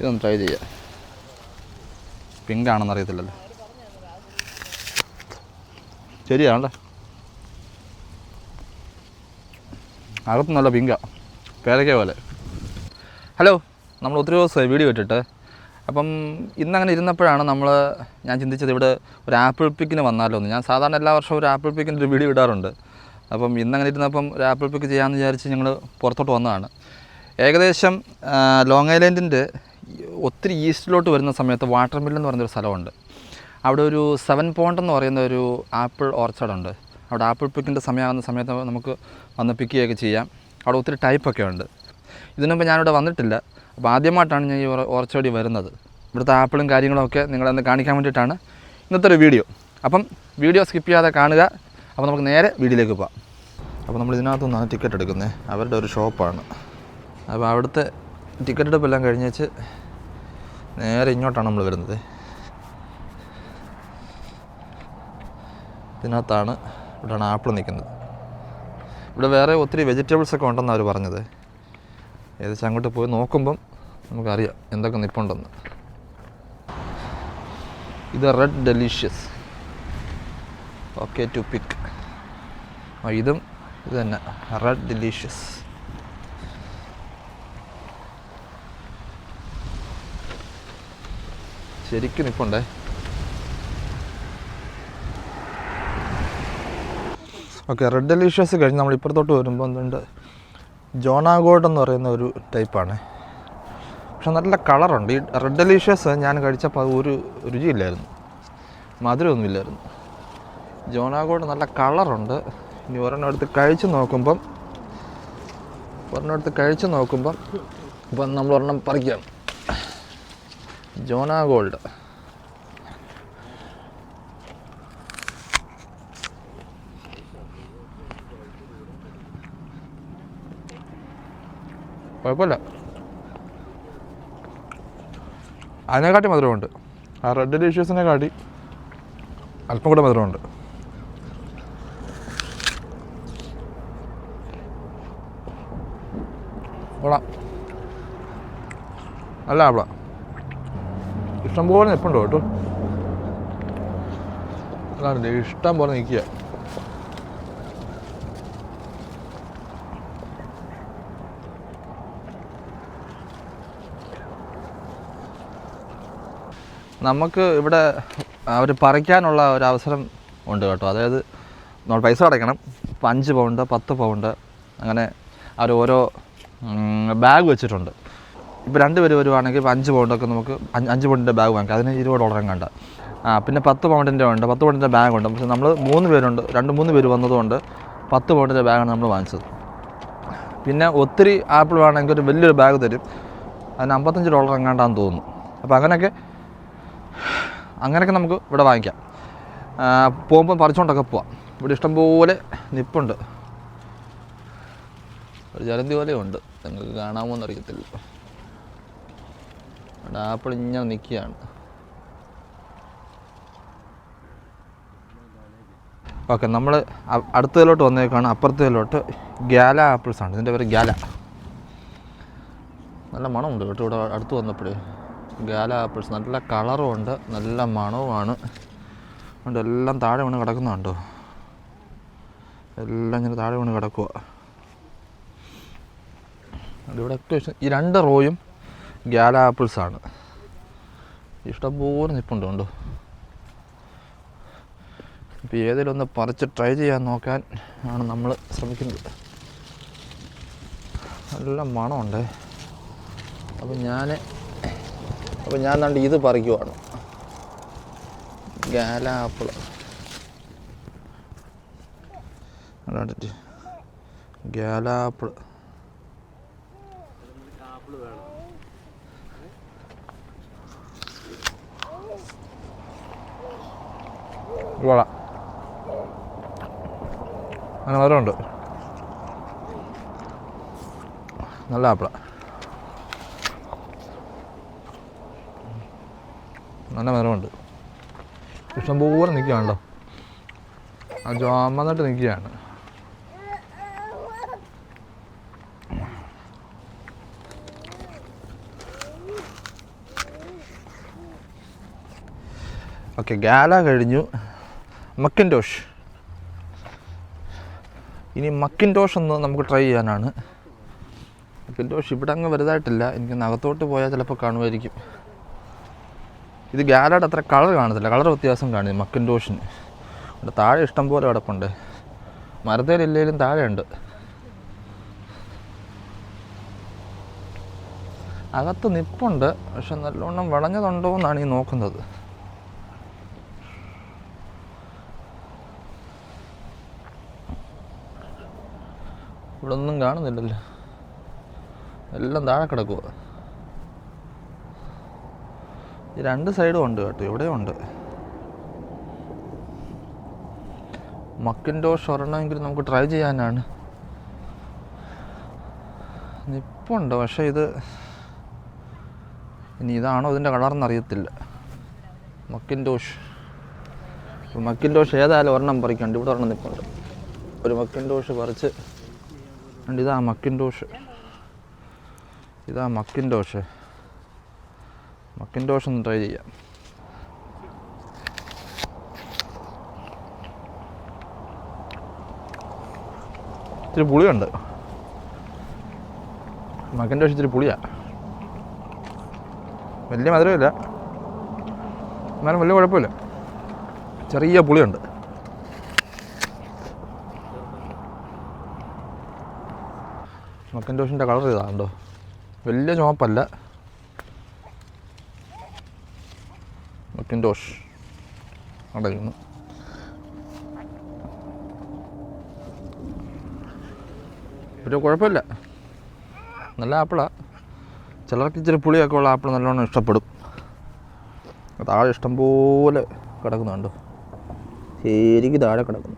ഇതൊന്ന് ട്രൈ ചെയ്യാം. പിങ്ക് ആണെന്ന് അറിയത്തില്ലല്ലോ. ശരിയാണല്ലേ. അകത്ത് നല്ല പിങ്ക പേരയ്ക്ക പോലെ. ഹലോ നമ്മൾ ഒത്തിരി ദിവസമായി വീഡിയോ ഇട്ടിട്ട്. അപ്പം ഇന്നങ്ങനെ ഇരുന്നപ്പോഴാണ് നമ്മൾ ഞാൻ ചിന്തിച്ചത് ഇവിടെ ഒരു ആപ്പിൾ പിക്കിന് വന്നാലോ എന്ന്. ഞാൻ സാധാരണ എല്ലാ വർഷവും ഒരു ആപ്പിൾ പിക്കിന്റെ ഒരു വീഡിയോ ഇടാറുണ്ട്. അപ്പം ഇന്നങ്ങനെ ഇരുന്നപ്പം ഒരു ആപ്പിൾ പിക്ക് ചെയ്യാമെന്ന് വിചാരിച്ച് ഞങ്ങൾ പുറത്തോട്ട് വന്നതാണ്. ഏകദേശം ലോങ് ഐലൻഡിന്റെ ഒത്തിരി ഈസ്റ്റിലോട്ട് വരുന്ന സമയത്ത് വാട്ടർ മില്ല് എന്ന് പറയുന്നൊരു സ്ഥലമുണ്ട്. അവിടെ ഒരു സെവൻ പോണ്ട് എന്ന് പറയുന്ന ഒരു ആപ്പിൾ ഓർച്ചർഡുണ്ട് അവിടെ ആപ്പിൾ പിക്കിന്റെ സമയമാകുന്ന സമയത്ത് നമുക്ക് വന്ന് പിക്ക് ചെയ്യുകയൊക്കെ ചെയ്യാം. അവിടെ ഒത്തിരി ടൈപ്പൊക്കെ ഉണ്ട്. ഇതിനു മുമ്പ് ഞാനിവിടെ വന്നിട്ടില്ല. അപ്പോൾ ആദ്യമായിട്ടാണ് ഞാൻ ഈ ഓർച്ചേഡി വരുന്നത്. ഇവിടുത്തെ ആപ്പിളും കാര്യങ്ങളും കാര്യങ്ങളൊക്കെ നിങ്ങളെന്ന് കാണിക്കാൻ വേണ്ടിയിട്ടാണ് ഇന്നത്തെ ഒരു വീഡിയോ. അപ്പം വീഡിയോ സ്കിപ്പ് ചെയ്യാതെ കാണുക. അപ്പോൾ നമുക്ക് നേരെ വീഡിയോയിലേക്ക് പോകാം അപ്പോൾ നമ്മൾ ഇതിനകത്തു നിന്നാണ് ടിക്കറ്റ് എടുക്കുന്നത്. അവരുടെ ഒരു ഷോപ്പാണ്. അപ്പോൾ അവിടുത്തെ ടിക്കറ്റ് എടുപ്പെല്ലാം കഴിഞ്ഞേച്ച് നേരെ ഇങ്ങോട്ടാണ് നമ്മൾ വരുന്നത്. ഇതിനകത്താണ് ഇവിടെയാണ് ആപ്പിൾ നിൽക്കുന്നത്. ഇവിടെ വേറെ ഒത്തിരി വെജിറ്റബിൾസ് ഒക്കെ ഉണ്ടെന്നാണ് അവർ പറഞ്ഞത്. ഏകദേശം അങ്ങോട്ട് പോയി നോക്കുമ്പം നമുക്കറിയാം എന്തൊക്കെ നിൽപ്പുണ്ടെന്ന് ഇത് red delicious okay to pick ഇതും ഇത് തന്നെ റെഡ് ഡെലീഷ്യസ് ശരിക്കും നിൽപ്പുണ്ടേ ഓക്കെ റെഡ് ഡെലീഷ്യസ് കഴിഞ്ഞ് നമ്മൾ ഇപ്പുറത്തോട്ട് വരുമ്പോൾ എന്തുണ്ട്? ജോണാഗോഡ് എന്ന് പറയുന്ന ഒരു ടൈപ്പാണ് പക്ഷെ നല്ല കളറുണ്ട്. ഈ റെഡ് ഡെലീഷ്യസ് ഞാൻ കഴിച്ചപ്പോൾ അത് ഒരു രുചിയില്ലായിരുന്നു. മധുരമൊന്നുമില്ലായിരുന്നു. ജോണാഗോഡ് നല്ല കളറുണ്ട്. ഇനി ഒരെണ്ണം എടുത്ത് കഴിച്ച് നോക്കുമ്പം ഒരെണ്ണം എടുത്ത് കഴിച്ച് നോക്കുമ്പം ഇപ്പം നമ്മൾ ഒരെണ്ണം പറിക്കാം. Jonagold. കുഴപ്പമില്ല. അതിനെക്കാട്ടി മധുരമുണ്ട്. ആ റെഡ് ഡിഷ്യൂസിനെ കാട്ടി അല്പം കൂടെ മധുരമുണ്ട്. കൊള്ളാം. അല്ല ആപ്പിള. ഇഷ്ടം പോലെ നിൽപ്പുണ്ടോ കേട്ടോ? അതാണ് ഇഷ്ടം പോലെ നിൽക്കുക. നമുക്ക് ഇവിടെ അവർ പറിക്കാനുള്ള ഒരു അവസരം ഉണ്ട് കേട്ടോ. അതായത് നമ്മൾ പൈസ അടയ്ക്കണം. അപ്പം അഞ്ച് പൗണ്ട് പത്ത് പൗണ്ട് അങ്ങനെ അവർ ഓരോ ബാഗ് വെച്ചിട്ടുണ്ട്. ഇപ്പോൾ രണ്ട് പേര് വരുവാണെങ്കിൽ ഇപ്പോൾ അഞ്ച് പൗണ്ടൊക്കെ നമുക്ക് അഞ്ച് പൗണ്ടിന്റെ ബാഗ് വാങ്ങിക്കാം. അതിന് ഇരുപത് ഡോളറും കണ്ട ആ പിന്നെ പത്ത് പൗണ്ടിന്റെ ഉണ്ട്. പത്ത് പൗണ്ടിന്റെ ബാഗ് ഉണ്ട്. പക്ഷേ നമ്മൾ മൂന്ന് പേരുണ്ട്. രണ്ട് മൂന്ന് പേര് വന്നതുകൊണ്ട് പത്ത് പൗണ്ടിന്റെ ബാഗാണ് നമ്മൾ വാങ്ങിച്ചത്. പിന്നെ ഒത്തിരി ആപ്പിൾ വേണമെങ്കിൽ ഒരു വലിയൊരു ബാഗ് തരും. അതിന് അമ്പത്തഞ്ച് ഡോളർ എങ്ങാണ്ടാന്ന് തോന്നുന്നു. അപ്പോൾ അങ്ങനെയൊക്കെ അങ്ങനെയൊക്കെ നമുക്ക് ഇവിടെ വാങ്ങിക്കാം. പോകുമ്പോൾ പറിച്ചുകൊണ്ടൊക്കെ പോവാം. ഇവിടെ ഇഷ്ടംപോലെ നിപ്പുണ്ട്. ഒരു ജലന്തി പോലെയുണ്ട് നിങ്ങൾക്ക് കാണാമോ എന്നറിയത്തില്ല ഇവിടെ ആപ്പിൾ ഇങ്ങനെ നിൽക്കുകയാണ്. ഓക്കെ നമ്മൾ അടുത്തതിലോട്ട് വന്നേക്കാണ്. അപ്പുറത്തേലോട്ട് ഗ്യാല ആപ്പിൾസ് ആണ്. ഇതിന്റെ പേര് ഗ്യാല. നല്ല മണമുണ്ട് കേട്ടോ ഇവിടെ അടുത്ത് വന്നപ്പോഴേ. Gala apples. നല്ല കളറും ഉണ്ട്. നല്ല മണവുമാണ്. അതുകൊണ്ട് എല്ലാം താഴെ വീണ് കിടക്കുന്നുണ്ടോ എല്ലാം ഇങ്ങനെ താഴെ വീണ് കിടക്കുക ഇവിടെയൊക്കെ ഈ രണ്ട് റോയും ഗ്യാല ആപ്പിൾസ് ആണ് ഇഷ്ടംപോലെ നിപ്പുണ്ട് കണ്ടോ? ഇപ്പോൾ ഏതെങ്കിലും ഒന്ന് പറിച്ച് ട്രൈ ചെയ്യാൻ നോക്കാൻ ആണ് നമ്മൾ ശ്രമിക്കുന്നത്. നല്ല മണമുണ്ട്. അപ്പോൾ ഞാൻ അപ്പോൾ ഞാൻ കണ്ട് ഇത് പറിക്കുവാണ്. ഗാല ആപ്പിൾ ഗാല ആപ്പിൾ വള അങ്ങനെ മരമുണ്ട് നല്ല ആപ്പിള. നല്ല മരമുണ്ട് ഇഷ്ടംപോലെ നിൽക്കുകയാണല്ലോ ആ ജോമന്നിട്ട് നിൽക്കുകയാണ്. ഓക്കെ ഗാല കഴിഞ്ഞു. മക്കിൻഡോഷ് ഇനി മക്കിൻഡോഷ് ഒന്ന് നമുക്ക് ട്രൈ ചെയ്യാനാണ്. മക്കിൻഡോഷ് ഇവിടെ അങ്ങ് വലുതായിട്ടില്ല. എനിക്ക് അകത്തോട്ട് പോയാൽ ചിലപ്പോൾ കാണുമായിരിക്കും. ഇത് ഗാലയുടെ അത്ര കളർ കാണത്തില്ല. കളർ വ്യത്യാസം കാണും മക്കിൻഡോഷിന് ഇവിടെ താഴെ ഇഷ്ടം പോലെ കിടപ്പുണ്ട്. മരത്തേലില്ലെങ്കിലും താഴെയുണ്ട്. അകത്ത് നിപ്പുണ്ട്. പക്ഷെ നല്ലോണം വളഞ്ഞതുണ്ടോ എന്നാണ് ഈ നോക്കുന്നത്. ഇവിടെ ഒന്നും കാണുന്നില്ലല്ലോ. എല്ലാം താഴെ കിടക്കുക രണ്ട് സൈഡും ഉണ്ട് കേട്ടോ ഇവിടെ ഉണ്ട്. മക്കിൻഡോഷ് ഒരെണ്ണമെങ്കിലും നമുക്ക് ട്രൈ ചെയ്യാനാണ്. നിപ്പുണ്ട് പക്ഷെ ഇത് ഇനി ഇതാണോ ഇതിന്റെ കളറെന്ന് അറിയത്തില്ല മക്കിൻഡോഷ് മക്കിൻഡോഷ് ഏതായാലും ഒരെണ്ണം പറിക്കണ്ട്. ഇവിടെ ഒരെണ്ണം നിൽപ്പുണ്ട് ഒരു മക്കിൻഡോഷ് പറിച്ച് ഉണ്ട് ഇതാ മക്കിൻഡോഷ് ഇതാ മക്കിൻഡോഷ് മക്കിൻഡോഷ് ഒന്ന് ട്രൈ ചെയ്യാം. ഇത്തിരി പുളിയുണ്ട്. മക്കിൻഡോഷ് ഇത്തിരി പുളിയാ. വലിയ മധുരമില്ല. എന്നാലും വലിയ കുഴപ്പമില്ല. ചെറിയ പുളിയുണ്ട്. മക്കൻഡോഷിന്റെ കളർ ഇതാണ്ടോ വലിയ ചുമപ്പല്ല. മക്കിൻഡോഷ് ഇരുന്നു. ഒരു കുഴപ്പമില്ല. നല്ല ആപ്പിളാണ് ചിലർക്ക് ഇച്ചിരി പുളിയൊക്കെ ഉള്ള ആപ്പിൾ നല്ലോണം ഇഷ്ടപ്പെടും. താഴെ ഇഷ്ടംപോലെ കിടക്കുന്നുണ്ടോ. ശരിക്ക് താഴെ കിടക്കുന്നു.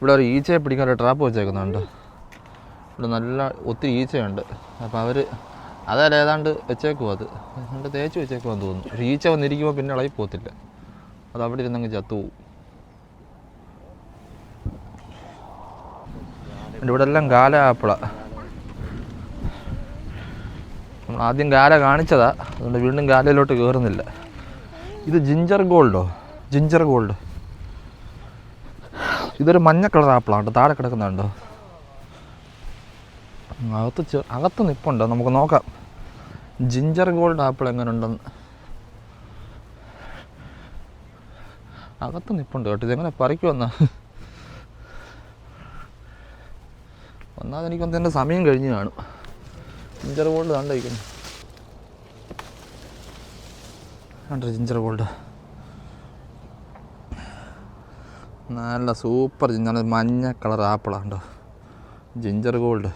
ഇവിടെ ഒരു ഈച്ചയെ പിടിക്കാൻ ഒരു ട്രാപ്പ് വെച്ചേക്കുന്നുണ്ട്. ഇവിടെ നല്ല ഒത്തിരി ഈച്ചയുണ്ട്. അപ്പോൾ അവർ അതല്ല ഏതാണ്ട് വെച്ചേക്കുമോ അത്. അതുകൊണ്ട് തേച്ച് വെച്ചേക്കുമെന്ന് തോന്നുന്നു. ഒരു ഈച്ച വന്നിരിക്കുമ്പോൾ പിന്നെ ഇളകി പോകത്തില്ല. അത് അവിടെ ഇരുന്നങ്ങ് ചത്തുപോകും ഇവിടെ എല്ലാം ഗാല ആപ്പിളാണ് നമ്മൾ ആദ്യം ഗാല കാണിച്ചതാ. അതുകൊണ്ട് വീണ്ടും ഗാലയിലോട്ട് കയറുന്നില്ല ഇത് ജിഞ്ചർ ഗോൾഡോ ജിഞ്ചർ ഗോൾഡ് ഇതൊരു മഞ്ഞ കളർ ആപ്പിളാണ് താഴെ കിടക്കുന്നുണ്ടോ? അകത്ത് ചെ അകത്ത് നിപ്പുണ്ടോ? നമുക്ക് നോക്കാം. ജിഞ്ചർ ഗോൾഡ് ആപ്പിൾ എങ്ങനെ ഉണ്ടെന്ന് അകത്ത് നിപ്പുണ്ട് കേട്ടോ. ഇതെങ്ങനെ പറിക്കുമെന്നാ ഒന്നാമത് എനിക്കൊന്ന് എന്റെ സമയം കഴിഞ്ഞ് കാണും. ജിഞ്ചർ ഗോൾഡ് കണ്ടിരിക്കുന്നു കണ്ടോ ജിഞ്ചർ ഗോൾഡ്? നല്ല സൂപ്പർ ജിഞ്ചർ മഞ്ഞ കളർ ആപ്പിളാണ് കേട്ടോ ജിഞ്ചർ ഗോൾഡ്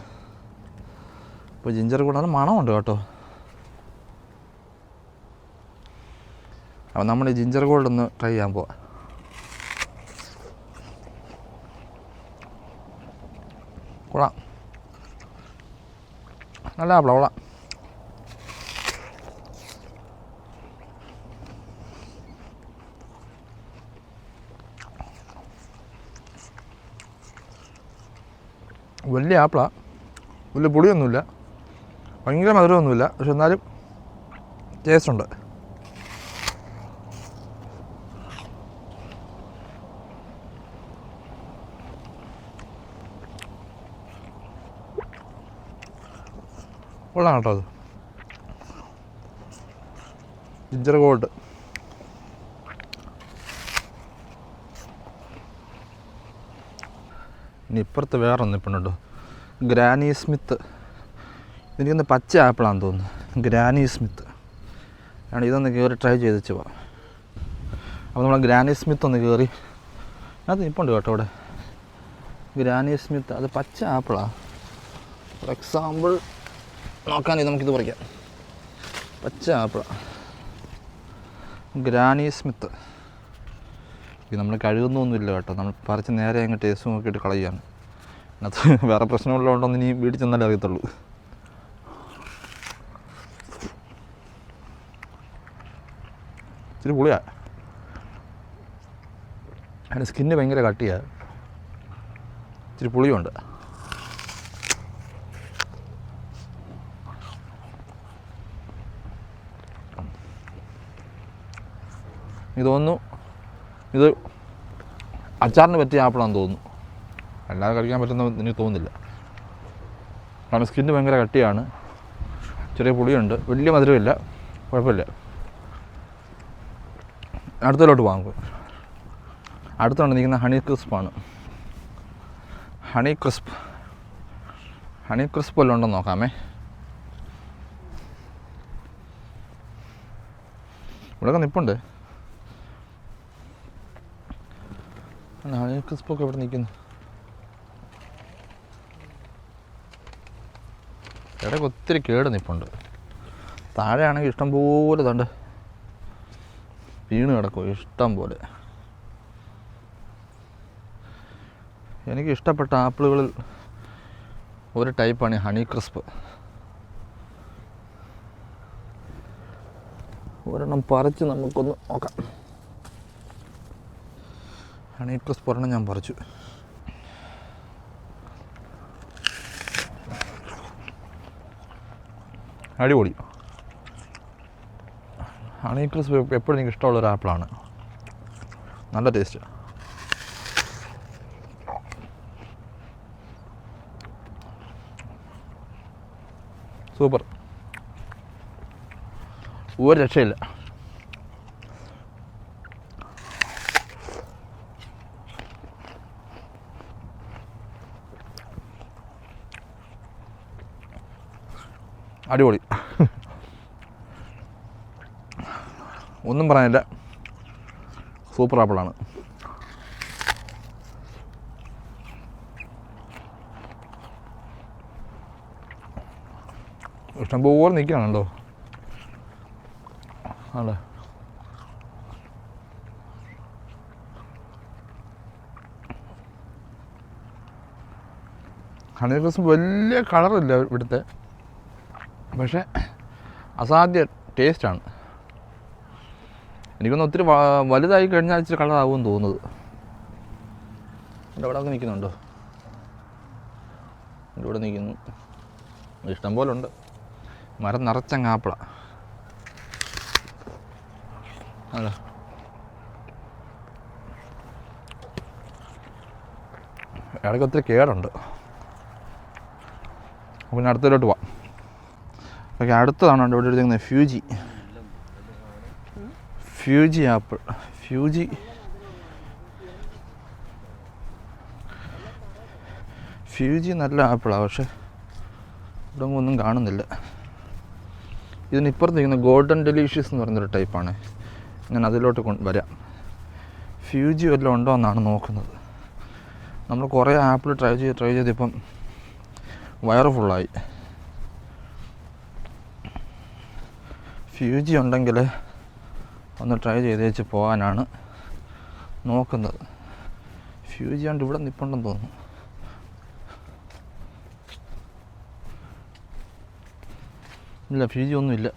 ഇപ്പോൾ ജിഞ്ചർ ഗോൾഡ് നല്ല മണമുണ്ട് കേട്ടോ. അപ്പോൾ നമ്മൾ ഈ ജിഞ്ചർ ഗോൾഡ് ഒന്ന് ട്രൈ ചെയ്യാൻ പോവാം. കൊള്ളാം. നല്ല ആപ്പിളാണ് കൊള്ളാം. വലിയ ആപ്പിളാണ് വലിയ പുളിയൊന്നുമില്ല ഭയങ്കര മധുരമൊന്നുമില്ല. പക്ഷെ എന്നാലും ടേസ്റ്റ് ഉണ്ട് കൊള്ളാം കേട്ടോ അത്. ജിഞ്ചർ ഗോൾഡ് ഇനി ഇപ്പുറത്ത് വേറെ ഒന്ന് ഇപ്പം ഗ്രാനി സ്മിത്ത് എനിക്കൊന്ന് പച്ച ആപ്പിളാന്ന് തോന്നുന്നു. ഗ്രാനി സ്മിത്ത് ആണ് ഇതൊന്ന് കയറി ട്രൈ ചെയ്ത് വെച്ച് പോവാം അപ്പോൾ നമ്മൾ ഗ്രാനി സ്മിത്ത് ഒന്ന് കയറി അത് നിൽപ്പുണ്ട് കേട്ടോ ഇവിടെ ഗ്രാനി സ്മിത്ത് അത് പച്ച ആപ്പിളാ. ഫോർ എക്സാമ്പിൾ നോക്കാൻ നമുക്കിത് പറിക്കാം. പച്ച ആപ്പിള. ഗ്രാനി സ്മിത്ത് നമ്മൾ കഴുകുന്നൊന്നുമില്ല കേട്ടോ. നമ്മൾ പറിച്ച് നേരെ അങ്ങ് ടേസ്റ്റ് നോക്കിയിട്ട് കളയുകയാണ്. അതിനകത്ത് വേറെ പ്രശ്നമുള്ളതുകൊണ്ടൊന്നും ഇനി വീട്ടിൽ ചെന്നാലേ അറിയത്തുള്ളൂ. ഇച്ചിരി പുളിയാ. അതിന്റെ സ്കിന്ന് ഭയങ്കര കട്ടിയാ. ഇച്ചിരി പുളിയുണ്ട്. ഇതൊന്നും ഇത് അച്ചാറിന് പറ്റിയ ആപ്പിളാണെന്ന് തോന്നുന്നു. അല്ലാതെ കഴിക്കാൻ പറ്റുന്ന എനിക്ക് തോന്നുന്നില്ല. കാരണം സ്കിന്ന് ഭയങ്കര കട്ടിയാണ്. ചെറിയ പുളിയുണ്ട്. വലിയ മധുരമില്ല. കുഴപ്പമില്ല. അടുത്തതിലോട്ട് വാങ്ങും അടുത്താണ് നിൽക്കുന്ന honey ക്രിസ്പാണ്. Honey crisp. Honey crisp വല്ലതും ഉണ്ടോ നോക്കാമേ. ഇവിടെയൊക്കെ നിപ്പുണ്ട്. ഹണി ക്രിസ്പൊക്കെ ഇവിടെ നിൽക്കുന്നു ഇടയ്ക്ക് ഒത്തിരി കേട് നിൽപ്പുണ്ട് താഴെയാണെങ്കിൽ ഇഷ്ടം പോലെ തണ്ട് വീണ് കിടക്കും ഇഷ്ടം പോലെ. എനിക്ക് ഇഷ്ടപ്പെട്ട ആപ്പിളുകളിൽ ഒരു ടൈപ്പാണ് ഹണി ക്രിസ്പ്. ഒരെണ്ണം പറിച്ച് നമുക്കൊന്ന് നോക്കാം. ഹണി ക്രിസ്പ് ഒരെണ്ണം ഞാൻ പറിച്ചു. അടിപൊളി. ഹണി ക്രിസ്പ് എപ്പോഴും എനിക്ക് ഇഷ്ടമുള്ള ഒരു ആപ്പിളാണ് നല്ല ടേസ്റ്റ് സൂപ്പർ ഒരു രക്ഷയില്ല. അടിപൊളി. ഒന്നും പറയാനില്ല. സൂപ്പർ ആപ്പിളാണ് ഇഷ്ടംപോലെ നിൽക്കുകയാണല്ലോ ആണല്ലേ? ഹണി ക്രിസ്പ് വലിയ കളറില്ല ഇവിടുത്തെ. പക്ഷേ അസാധ്യ ടേസ്റ്റാണ്. എനിക്കൊന്ന് ഒത്തിരി വലുതായി കഴിഞ്ഞാൽ ഇച്ചിരി കളറാകുമെന്ന് തോന്നുന്നത്. എന്റെ അവിടെ ഒക്കെ നിൽക്കുന്നുണ്ടോ? എന്റെ ഇവിടെ നിൽക്കുന്നു. ഇഷ്ടം പോലെ ഉണ്ട്. മരം നിറച്ചങ്ങ് ആപ്പിള അല്ല ഇടയ്ക്ക് ഒത്തിരി കേടുണ്ട്. പിന്നെ അടുത്തതിലോട്ട് പോവാം. ഓക്കെ അടുത്തതാണ് ഇവിടെ എടുത്തിരിക്കുന്നത് Fuji. Fuji apple. Fuji. Fuji നല്ല ആപ്പിളാണ് പക്ഷേ ഇവിടെ ഒന്നും കാണുന്നില്ല. ഇതിന് ഇപ്പുറത്തിരിക്കുന്ന ഗോൾഡൻ ഡെലീഷ്യസ് എന്ന് പറയുന്നൊരു ടൈപ്പാണ്. ഞാൻ അതിലോട്ട് കൊണ്ട് വരാം. ഫ്യൂജി വല്ലതും ഉണ്ടോ എന്നാണ് നോക്കുന്നത്. നമ്മൾ കുറേ ആപ്പിൾ ട്രൈ ചെയ്ത് ട്രൈ ചെയ്തിപ്പം വയറ് ഫുള്ളായി ഫ്യൂജി ഉണ്ടെങ്കിൽ ഒന്ന് ട്രൈ ചെയ്ത് വെച്ച് പോകാനാണ് നോക്കുന്നത്. ഫ്യൂജി ഉണ്ട് ഇവിടെ നിൽപ്പുണ്ടെന്ന് തോന്നുന്നു. ഇല്ല ഫ്യൂജി ഒന്നുമില്ല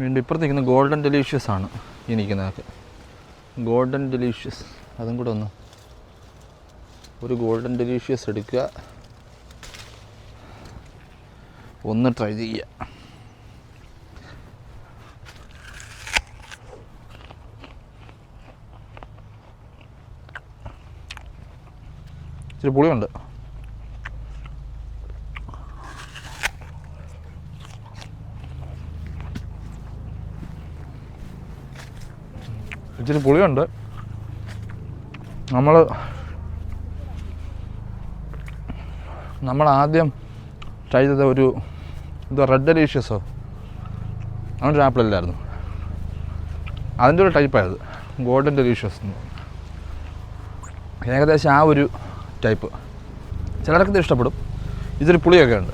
വീണ്ടും ഇപ്പുറത്തേക്കുന്ന ഗോൾഡൻ ഡെലീഷ്യസ് ആണ് ഈ നിൽക്കുന്നതൊക്കെ. ഗോൾഡൻ ഡെലീഷ്യസ് അതും കൂടെ ഒന്ന് ഒരു ഗോൾഡൻ ഡെലീഷ്യസ് എടുക്കുക. ഒന്ന് ട്രൈ ചെയ്യുക. ഇച്ചിരി പുളിയുണ്ട്. ഇച്ചിരി പുളിയുണ്ട്. നമ്മൾ നമ്മൾ ആദ്യം ട്രൈ ചെയ്ത ഒരു ഇത് റെഡ് ഡെലീഷ്യസോ അങ്ങനെ ഒരു ആപ്പിളല്ലായിരുന്നു അതിന്റെ ഒരു ടൈപ്പായത് ഗോൾഡൻ ഡെലീഷ്യസ് ഏകദേശം ആ ഒരു ടൈപ്പ്. ചിലർക്ക് ഇത് ഇഷ്ടപ്പെടും? ഇതൊരു പുളിയൊക്കെ ഉണ്ട്.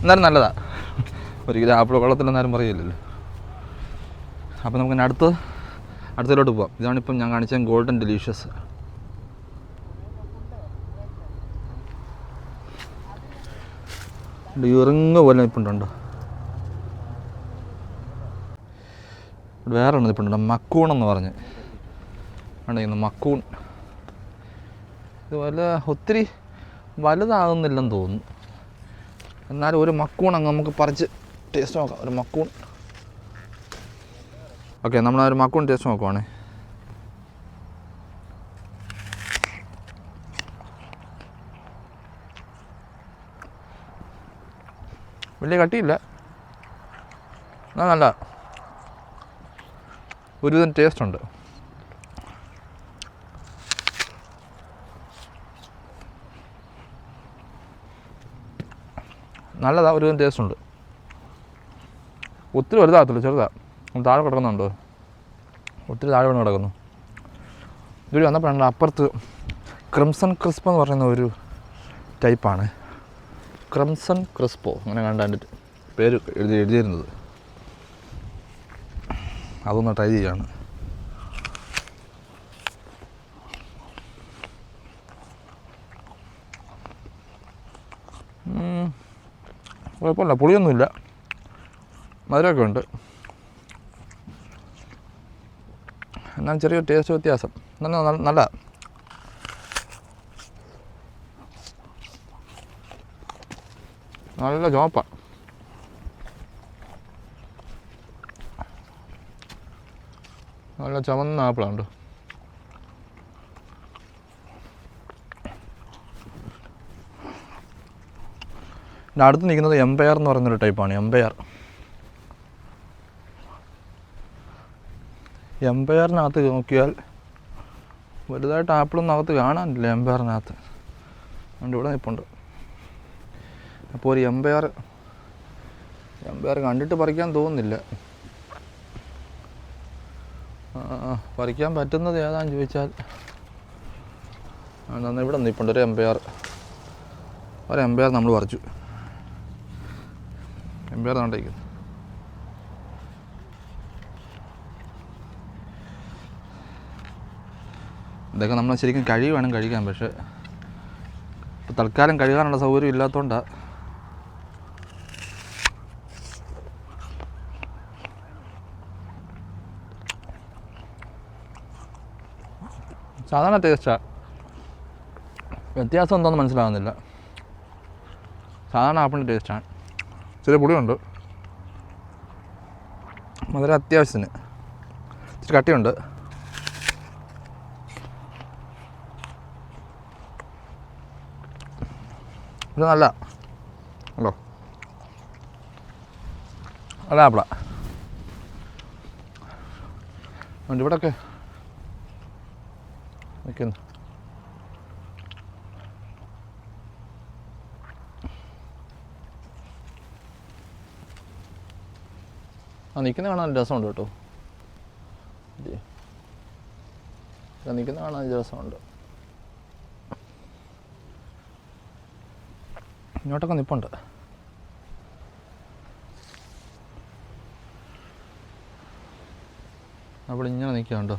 എന്നാലും നല്ലതാണ് ഒരു കിലോ ആപ്പിൾ വെള്ളത്തിലെന്നാലും പറയില്ലല്ലോ. അപ്പോൾ നമുക്ക് അടുത്ത് അടുത്തതിലോട്ട് പോവാം. ഇതാണിപ്പം ഞാൻ കാണിച്ച ഗോൾഡൻ ഡെലീഷ്യസ്. ഇറങ്ങ പോലെ നിൽപ്പുണ്ടോ വേറെ ഒന്ന് നിൽപ്പുണ്ടോ മക്കൂൺ എന്ന് പറഞ്ഞ്. ഉണ്ടെങ്കിൽ മക്കൂൺ. ഇത് വല്ല ഒത്തിരി വലുതാകുന്നില്ലെന്ന് തോന്നുന്നു. എന്നാലും ഒരു മക്കൂൺ അങ്ങ് നമുക്ക് പറിച്ച് ടേസ്റ്റ് നോക്കാം. ഒരു മക്കൂൺ. ഓക്കെ നമ്മൾ ഒരു മക്കൂൺ ടേസ്റ്റ് നോക്കുവാണേ. വലിയ കട്ടിയില്ല. എന്നാൽ നല്ല. ഒരുവിധം ടേസ്റ്റ് ഉണ്ട്. നല്ലതാ ഒരു ടേസ്റ്റ് ഉണ്ട് ഒത്തിരി വലുതാകത്തില്ല ചെറുതാ. താഴെ കിടക്കുന്നുണ്ടോ? ഒത്തിരി താഴെ വീണ് കിടക്കുന്നു. ഇതൊരു വന്നപ്പോഴാണ് അപ്പുറത്ത് ക്രിംസൺ ക്രിസ്പ് എന്ന് പറയുന്ന ഒരു ടൈപ്പാണ്. ക്രിംസൺ ക്രിസ്പോ അങ്ങനെ കണ്ടതിന്റെ പേര് എഴുതി എഴുതിയിരുന്നത്. അതൊന്ന് ട്രൈ ചെയ്യാണ്. കുഴപ്പമില്ല. പുളിയൊന്നുമില്ല. മധുരമൊക്കെ ഉണ്ട് എന്നാൽ ചെറിയ ടേസ്റ്റ് വ്യത്യാസം നല്ല നല്ല- നല്ല ചോപ്പ നല്ല ചുമന്ന ആപ്പിളുണ്ട് ഇതിന്റെ അടുത്ത് നിൽക്കുന്നത് എംപയർ എന്ന് പറയുന്നൊരു ടൈപ്പാണ് എംപയർ എംപയറിനകത്ത് നോക്കിയാൽ വലുതായിട്ട് ആപ്പിളൊന്നും അകത്ത് കാണാനില്ല എംപയറിനകത്ത് അതുകൊണ്ട് ഇവിടെ നിൽപ്പുണ്ട്. അപ്പോൾ ഒരു എംപയർ എംപയർ കണ്ടിട്ട് പറിക്കാൻ തോന്നുന്നില്ല. പറിക്കാൻ പറ്റുന്നത് ഏതാന്ന് ചോദിച്ചാൽ അന്ന് ഇവിടെ നിൽപ്പുണ്ട് ഒരു എംപയർ ഒരു എംപയർ നമ്മൾ പറിച്ചു. എംപയർ കണ്ടിരിക്കുന്നു ഇതൊക്കെ നമ്മൾ ശരിക്കും കഴുകി വേണം കഴിക്കാൻ പക്ഷേ ഇപ്പോൾ തൽക്കാലം കഴുകാനുള്ള സൗകര്യം ഇല്ലാത്തതുകൊണ്ടാണ് സാധാരണ ടേസ്റ്റാണ് വ്യത്യാസം എന്താണെന്ന് മനസ്സിലാകുന്നില്ല സാധാരണ ആപ്പിളിന്റെ ടേസ്റ്റാണ്. ചെറിയ പുളിയുണ്ട് മധുരം അത്യാവശ്യത്തിന്. ഇച്ചിരി കട്ടിയുണ്ട്. ഇത് നല്ല ഹലോ നല്ല ആപ്പിള. ഇവിടെയൊക്കെ. നിൽക്കുന്നു. ആ നിൽക്കുന്ന കാണാൻ നല്ല രസമുണ്ട് കേട്ടോ. നിൽക്കുന്ന കാണാൻ നല്ല രസമുണ്ട്. ഇങ്ങോട്ടൊക്കെ നിൽപ്പുണ്ട് അവിടെ ഇങ്ങനെ നിൽക്കുന്നുണ്ടോ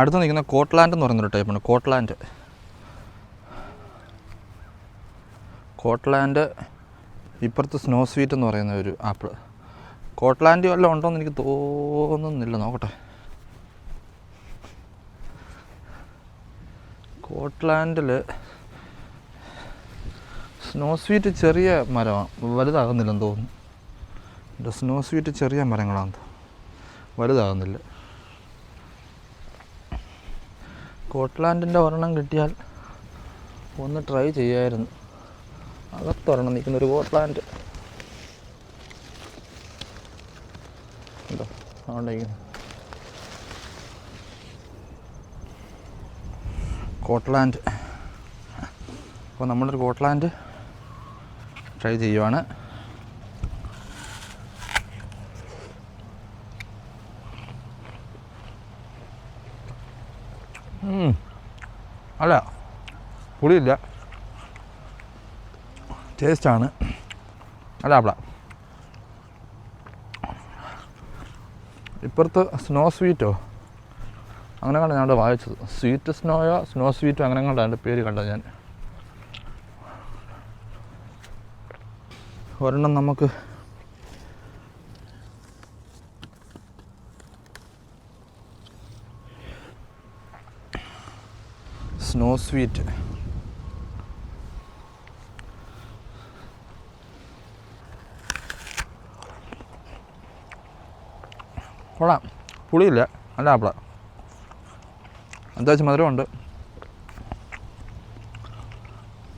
അടുത്ത് നിൽക്കുന്ന കോട്ട്ലാൻഡ് എന്ന് പറയുന്നൊരു ടൈപ്പാണ് കോട്ട്ലാൻഡ്. കോട്ട്ലാൻഡ് ഇപ്പുറത്ത് സ്നോ സ്വീറ്റ് എന്ന് പറയുന്ന ഒരു ആപ്പിൾ കോട്ട്ലാൻഡ് വല്ലതും ഉണ്ടോ എന്ന് എനിക്ക് തോന്നുന്നില്ല. നോക്കട്ടെ. കോട്ട്ലാൻഡിൽ സ്നോ സ്വീറ്റ് ചെറിയ മരമാണ് വലുതാകുന്നില്ലെന്ന് തോന്നുന്നു. എന്റെ സ്നോ സ്വീറ്റ് ചെറിയ മരങ്ങളാണ് വലുതാകുന്നില്ല. കോട്ട്ലാൻഡിന്റെ ഒരെണ്ണം കിട്ടിയാൽ ഒന്ന് ട്രൈ ചെയ്യായിരുന്നു. അകത്തൊരെണ്ണം നിൽക്കുന്ന ഒരു പ്ലാന്റ് ഉണ്ടോ അവിടെ കോട്ട്ലാൻഡ് അപ്പോൾ നമ്മളൊരു കോട്ട്ലാൻഡ് ട്രൈ ചെയ്യുവാണ്. അല്ല പുളിയില്ല. ടേസ്റ്റാണ് അല്ല ഇപ്പുറത്ത് സ്നോ സ്വീറ്റോ അങ്ങനെ കണ്ട ഞാൻ വായിച്ചത്. സ്വീറ്റ് സ്നോയോ സ്നോ സ്വീറ്റോ അങ്ങനെ കണ്ട അതിന്റെ പേര് കണ്ടത് ഞാൻ. ഒരെണ്ണം നമുക്ക് സ്നോ സ്വീറ്റ് കൊള്ളാം. പുളിയില്ല. നല്ല ആപ്പിള. അത്യാവശ്യം മധുരമുണ്ട്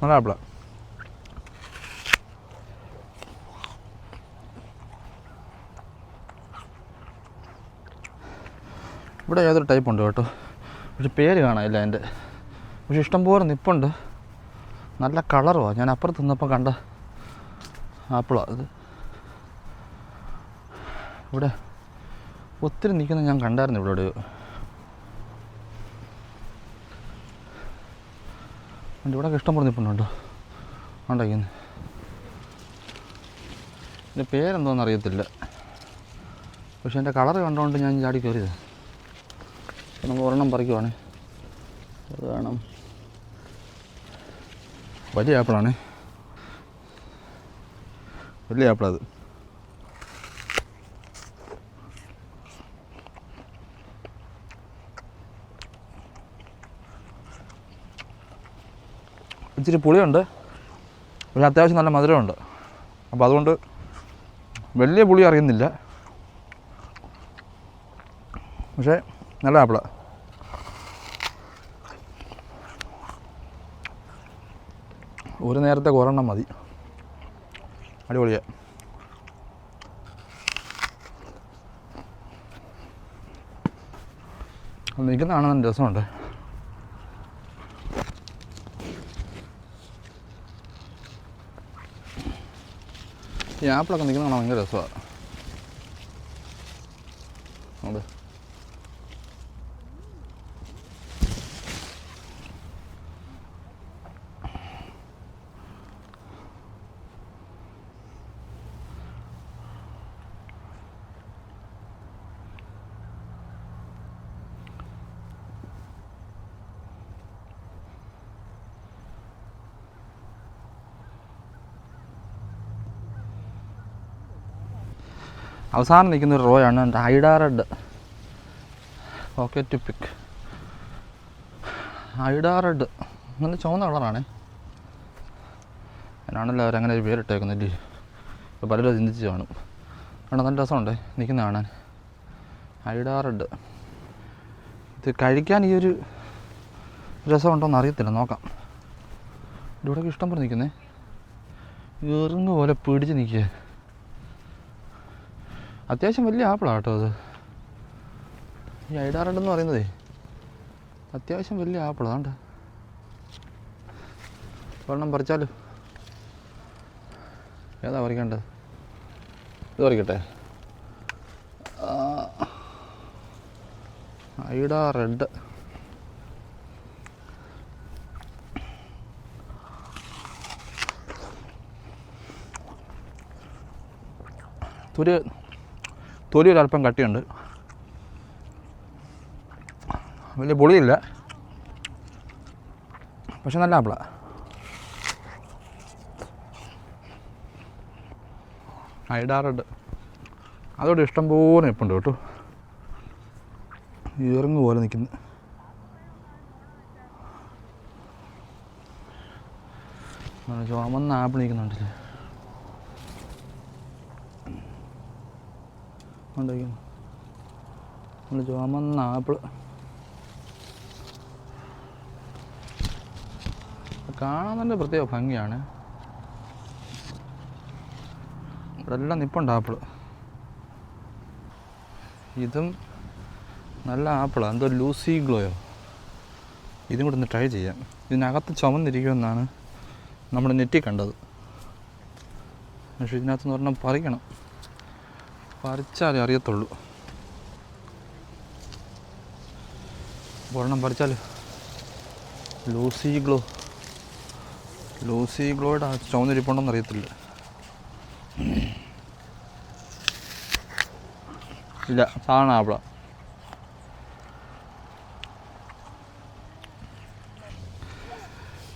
നല്ല ആപ്പിള. ഇവിടെ ഏതൊരു ടൈപ്പ് ഉണ്ട് കേട്ടോ? പക്ഷെ പേര് കാണാനില്ല എന്റെ. പക്ഷെ ഇഷ്ടംപോലെ നിപ്പുണ്ട്. നല്ല കളറുമാണ് ഞാൻ അപ്പുറത്ത് നിന്നപ്പോൾ കണ്ട ആപ്പിളാണ് അത്. ഇവിടെ ഒത്തിരി നിൽക്കുന്ന ഞാൻ കണ്ടായിരുന്നു ഇവിടെ ഉണ്ട് ഇവിടെ പറഞ്ഞു നിൽപ്പുണ്ടോ ഉണ്ടാക്കുന്നു എന്റെ പേരെന്തോന്ന് അറിയത്തില്ല. പക്ഷെ എന്റെ കളർ കണ്ടുകൊണ്ട് ഞാൻ ചാടി കയറിയത്. നമുക്ക് ഒരെണ്ണം പറിക്കുവാണ്. അത് വേണം. വലിയ ആപ്പിളാണ്. വലിയ ആപ്പിളത് ഇച്ചിരി പുളിയുണ്ട്. പിന്നെ അത്യാവശ്യം നല്ല മധുരമുണ്ട്. അപ്പോൾ അതുകൊണ്ട് വലിയ പുളി അറിയുന്നില്ല. പക്ഷേ നല്ല ആപ്പിള. ഒരു നേരത്തെ ഒരെണ്ണം മതി. അടിപൊളിയാ. നിൽക്കുന്ന കാണാൻ നല്ല രസമുണ്ട്. ഈ ആപ്പിളൊക്കെ നിൽക്കുന്ന കാണാൻ ഭയങ്കര രസമാണ് അതെ അവസാനം നിൽക്കുന്ന ഒരു റോയാണ് Ida red. To pick Ida red. നല്ല ചുവന്ന കളറാണേ. ഞാനാണല്ലോ അവരങ്ങനെ ഒരു പേരിട്ടേക്കുന്നത്. ഇപ്പോൾ പലരും ചിന്തിച്ച് കാണും. കാരണം നല്ല രസമുണ്ട് നിൽക്കുന്ന കാണാൻ. Ida red. ഇത് കഴിക്കാൻ ഈ ഒരു രസമുണ്ടോയെന്ന് അറിയത്തില്ല. നോക്കാം. ഇവിടെയൊക്കെ ഇഷ്ടം പോലെ നിൽക്കുന്നേ. എറുങ്ങ് പോലെ പിടിച്ച് നിൽക്കുക അത്യാവശ്യം വലിയ ആപ്പിളാണ് കേട്ടോ അത്. ഈ എന്ന് പറയുന്നതേ. അത്യാവശ്യം വലിയ ആപ്പിളാണ് കേട്ടോ വെള്ളം പറിച്ചാലോ ഏതാ പറിക്കേണ്ടത്? ഇത് പറിക്കട്ടെ. Aida red. തൊലി തൊലി ഒരല്പം കട്ടിയുണ്ട്. വലിയ പൊളിയില്ല. പക്ഷെ നല്ല ആപ്പിള. ഐഡാറുണ്ട് അതോടെ ഇഷ്ടം പോലെ നിൽപ്പുണ്ട് കേട്ടോ. ഈറങ്ങ് പോലെ നിൽക്കുന്നു. ചുമന്ന ആപ്പിൾ നിൽക്കുന്നുണ്ടല്ലേ ഉണ്ടായിരിക്കുന്നു നമ്മൾ ചുമന്ന ആപ്പിൾ കാണാൻ തന്നെ പ്രത്യേക ഭംഗിയാണ്. ഇവിടെ എല്ലാം നിപ്പുണ്ട് ആപ്പിൾ ഇതും നല്ല ആപ്പിളാണ് എന്തോ ലൂസി ഗ്ലോയോ. ഇതും കൂടെ ഒന്ന് ട്രൈ ചെയ്യാം. ഇതിനകത്ത് ചുമന്നിരിക്കുമെന്നാണ് നമ്മൾ നെറ്റി കണ്ടത്. പക്ഷേ ഇതിനകത്ത് പറഞ്ഞാൽ പറിക്കണം. പറിച്ചാലേ അറിയത്തുള്ളൂ. ഒരെണ്ണം പറിച്ചാലോ. Lucy glow. ലൂസി ഗ്ലോയുടെ ചുവന്നിരിപ്പുണ്ടെന്ന് അറിയത്തില്ല. ഇല്ല സാധനം ആപ്പിള.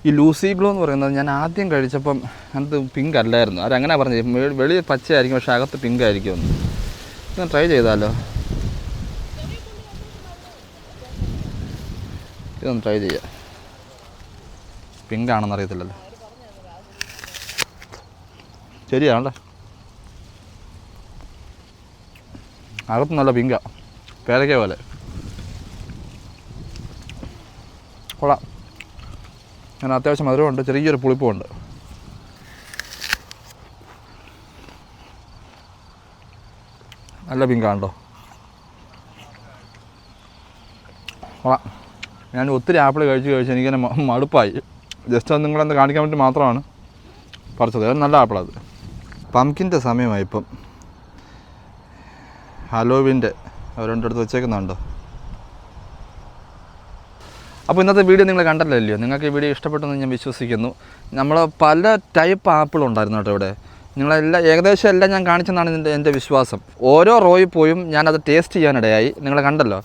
ഈ ലൂസി ഗ്ലോ എന്ന് പറയുന്നത് ഞാൻ ആദ്യം കഴിച്ചപ്പം അത് പിങ്ക് അല്ലായിരുന്നു അവരങ്ങനെ പറഞ്ഞത് വെളിയിൽ പച്ചയായിരിക്കും പക്ഷെ അകത്ത് പിങ്ക് ആയിരിക്കും ഇതൊന്ന് ട്രൈ ചെയ്താലോ? ഇതൊന്ന് ട്രൈ ചെയ്യാം. പിങ്ക് ആണെന്ന് അറിയത്തില്ലല്ലോ. ശരിയാണല്ലേ. അകത്ത് നല്ല പിങ്കാ പേരയ്ക്ക പോലെ. കൊള്ളാം. ഞാൻ അത്യാവശ്യം മധുരമുണ്ട്. ചെറിയൊരു പുളിപ്പുമുണ്ട് നല്ല പിങ്കാണ്ടോ കൊള്ളാം. ഞാൻ ഒത്തിരി ആപ്പിൾ കഴിച്ച് കഴിച്ച് എനിക്കങ്ങനെ മടുപ്പായി. ജസ്റ്റ് അത് നിങ്ങളെന്ത് കാണിക്കാൻ വേണ്ടി മാത്രമാണ് പറിച്ചത്. നല്ല ആപ്പിളത് പംകിന്റെ സമയമായി ഇപ്പം ഹലോവിന്റെ. അവരെടുത്ത് വെച്ചേക്കുന്നുണ്ടോ? അപ്പോൾ ഇന്നത്തെ വീഡിയോ നിങ്ങൾ കണ്ടല്ലോ നിങ്ങൾക്ക് ഈ വീഡിയോ ഇഷ്ടപ്പെട്ടെന്ന് ഞാൻ വിശ്വസിക്കുന്നു. നമ്മൾ പല ടൈപ്പ് ആപ്പിൾ ഉണ്ടായിരുന്നു കേട്ടോ ഇവിടെ. നിങ്ങളെല്ലാം ഏകദേശം എല്ലാം ഞാൻ കാണിച്ചെന്നാണ് എന്റെ എന്റെ വിശ്വാസം. ഓരോ റോയിൽ പോയും ഞാനത് ടേസ്റ്റ് ചെയ്യാനിടയായി. നിങ്ങൾ കണ്ടല്ലോ?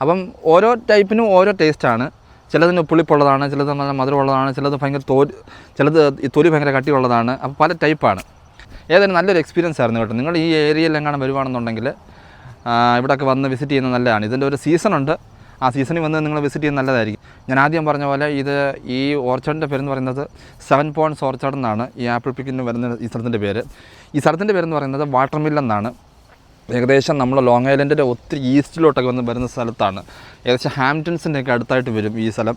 അപ്പം ഓരോ ടൈപ്പിനും ഓരോ ടേസ്റ്റാണ് ചിലതിന് പുളിപ്പുള്ളതാണ് ചിലത് നല്ല മധുരമുള്ളതാണ് ചിലത് ഭയങ്കര തോൽ ചിലത് ഈ തൊലി ഭയങ്കര കട്ടിയുള്ളതാണ്. അപ്പോൾ പല ടൈപ്പാണ് ഏതായാലും നല്ലൊരു എക്സ്പീരിയൻസ് ആയിരുന്നു കേട്ടോ. നിങ്ങൾ ഈ ഏരിയയിൽ എങ്ങാനും വരുവാണെന്നുണ്ടെങ്കിൽ ഇവിടെയൊക്കെ വന്ന് വിസിറ്റ് ചെയ്യുന്നത് നല്ലതാണ്. ഇതിന്റെ ഒരു സീസണുണ്ട് ആ സീസണിൽ വന്ന് നിങ്ങൾ വിസിറ്റ് ചെയ്യുന്നത് നല്ലതായിരിക്കും. ഞാൻ ആദ്യം പറഞ്ഞ പോലെ ഇത് ഈ ഓർച്ചാഡിന്റെ പേരെന്ന് പറയുന്നത് സെവൻ പോയിന്റ്സ് ഓർച്ചാഡ് എന്നാണ് ഈ ആപ്പിൾ പിക്കിന് വരുന്ന ഈ സ്ഥലത്തിന്റെ പേര്. ഈ സ്ഥലത്തിന്റെ പേരെന്ന് പറയുന്നത് വാട്ടർ മിൽ എന്നാണ്. ഏകദേശം നമ്മൾ ലോങ് ഐലൻഡിന്റെ ഒത്തിരി ഈസ്റ്റിലോട്ടൊക്കെ വന്ന് വരുന്ന സ്ഥലത്താണ്. ഏകദേശം ഹാംപ്റ്റൺസിന്റെയൊക്കെ അടുത്തായിട്ട് വരും ഈ സ്ഥലം.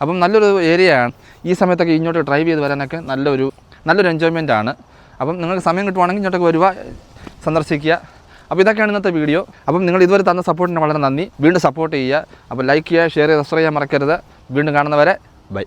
അപ്പം നല്ലൊരു ഏരിയയാണ്. ഈ സമയത്തൊക്കെ ഇങ്ങോട്ട് ഡ്രൈവ് ചെയ്ത് വരാനൊക്കെ നല്ലൊരു നല്ലൊരു എൻജോയ്മെന്റ് ആണ് അപ്പം നിങ്ങൾക്ക് സമയം കിട്ടുവാണെങ്കിൽ ഇങ്ങോട്ടൊക്കെ വരിക സന്ദർശിക്കുക. അപ്പോൾ ഇതൊക്കെയാണ് ഇന്നത്തെ വീഡിയോ. അപ്പം നിങ്ങൾ ഇതുവരെ തന്ന സപ്പോർട്ടിന് വളരെ നന്ദി. വീണ്ടും സപ്പോർട്ട് ചെയ്യുക. അപ്പോൾ ലൈക്ക് ചെയ്യുക ഷെയർ ചെയ്യുക സബ്സ്ക്രൈബ് ചെയ്യാൻ മറക്കരുത്. വീണ്ടും കാണുന്നവരെ ബൈ